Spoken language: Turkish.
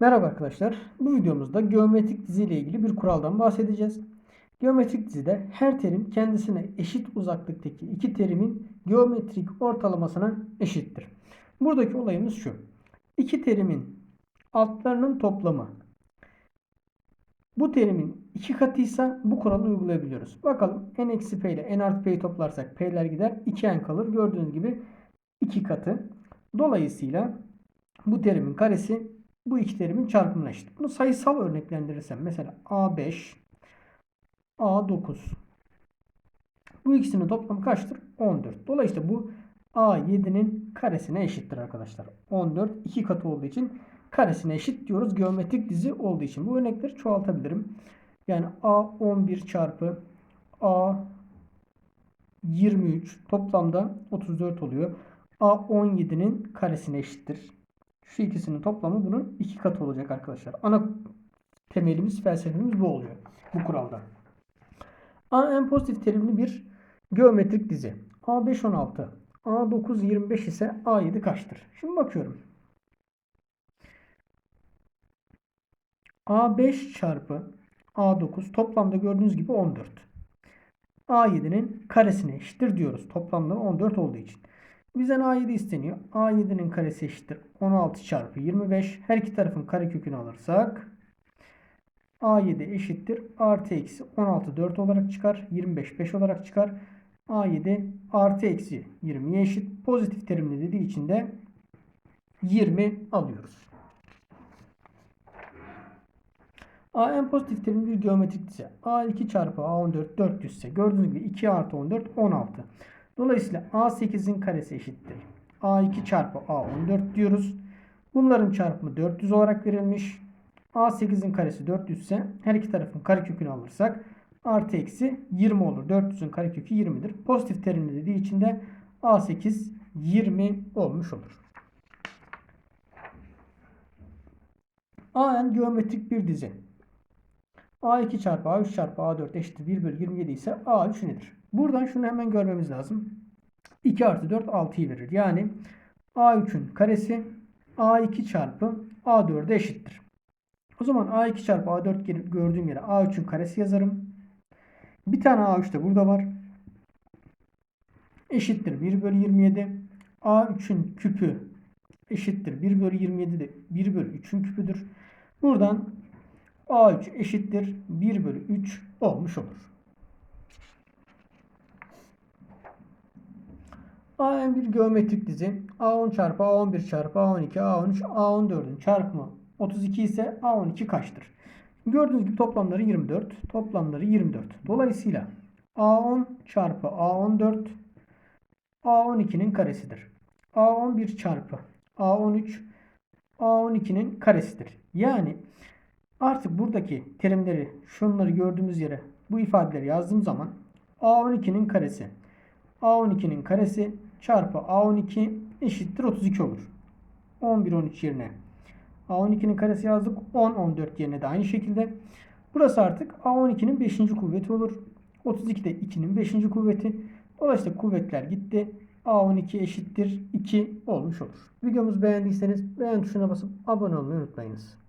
Merhaba arkadaşlar. Bu videomuzda geometrik dizi ile ilgili bir kuraldan bahsedeceğiz. Geometrik dizide her terim kendisine eşit uzaklıktaki iki terimin geometrik ortalamasına eşittir. Buradaki olayımız şu. İki terimin altlarının toplamı bu terimin iki katıysa bu kuralı uygulayabiliyoruz. Bakalım n eksi p ile n artı p'yi toplarsak p'ler gider 2n kalır. Gördüğünüz gibi iki katı. Dolayısıyla bu terimin karesi bu iki terimin çarpımına eşit. Bunu sayısal örneklendirirsem mesela A5 A9 bu ikisinin toplamı kaçtır? 14. Dolayısıyla bu A7'nin karesine eşittir arkadaşlar. 14 iki katı olduğu için karesine eşit diyoruz. Geometrik dizi olduğu için. Bu örnekleri çoğaltabilirim. Yani A11 çarpı A23 toplamda 34 oluyor. A17'nin karesine eşittir. Şu ikisinin toplamı bunun iki katı olacak arkadaşlar. Ana temelimiz, felsefemiz bu oluyor. Bu kuralda. A en pozitif terimli bir geometrik dizi. A5 16. A9 25 ise A7 kaçtır? Şimdi bakıyorum. A5 çarpı A9 toplamda gördüğünüz gibi 14. A7'nin karesine eşittir diyoruz. Toplamda 14 olduğu için. Bizden A7 isteniyor. A7'nin karesi eşittir. 16 çarpı 25. Her iki tarafın karekökünü alırsak A7 eşittir. Artı eksi 16 4 olarak çıkar. 25 5 olarak çıkar. A7 artı eksi 20'ye eşit. Pozitif terimli dediği için de 20 alıyoruz. A en pozitif terimli bir geometrik dizi. A2 çarpı A14 400 ise gördüğünüz gibi 2 artı 14 16. Dolayısıyla A8'in karesi eşittir. A2 çarpı A14 diyoruz. Bunların çarpımı 400 olarak verilmiş. A8'in karesi 400 ise her iki tarafın karekökünü alırsak artı eksi 20 olur. 400'ün karekökü 20'dir. Pozitif terimli dediği için de A8 20 olmuş olur. AN geometrik bir dizi. A2 çarpı A3 çarpı A4 eşittir 1 bölü 27 ise A3 nedir? Buradan şunu hemen görmemiz lazım. 2 artı 4 6'yı verir. Yani A3'ün karesi A2 çarpı A4'e eşittir. O zaman A2 çarpı A4 gördüğüm yere A3'ün karesi yazarım. Bir tane A3 de burada var. Eşittir 1 bölü 27. A3'ün küpü eşittir 1 bölü 27 de 1 bölü 3'ün küpüdür. Buradan A3 eşittir 1 bölü 3 olmuş olur. AN bir geometrik dizi. A10 çarpı A11 çarpı A12 A13 A14'ün çarpımı 32 ise A12 kaçtır? Gördüğünüz gibi toplamları 24. Toplamları 24. Dolayısıyla A10 çarpı A14 A12'nin karesidir. A11 çarpı A13 A12'nin karesidir. Yani artık buradaki terimleri şunları gördüğümüz yere bu ifadeleri yazdığım zaman A12'nin karesi A12'nin karesi çarpı A12 eşittir 32 olur. 11 13 yerine A12'nin karesi yazdık. 10 14 yerine de aynı şekilde. Burası artık A12'nin 5. kuvveti olur. 32 de 2'nin 5. kuvveti. Dolayısıyla kuvvetler gitti. A12 eşittir 2 olmuş olur. Videomuzu beğendiyseniz beğen tuşuna basıp abone olmayı unutmayınız.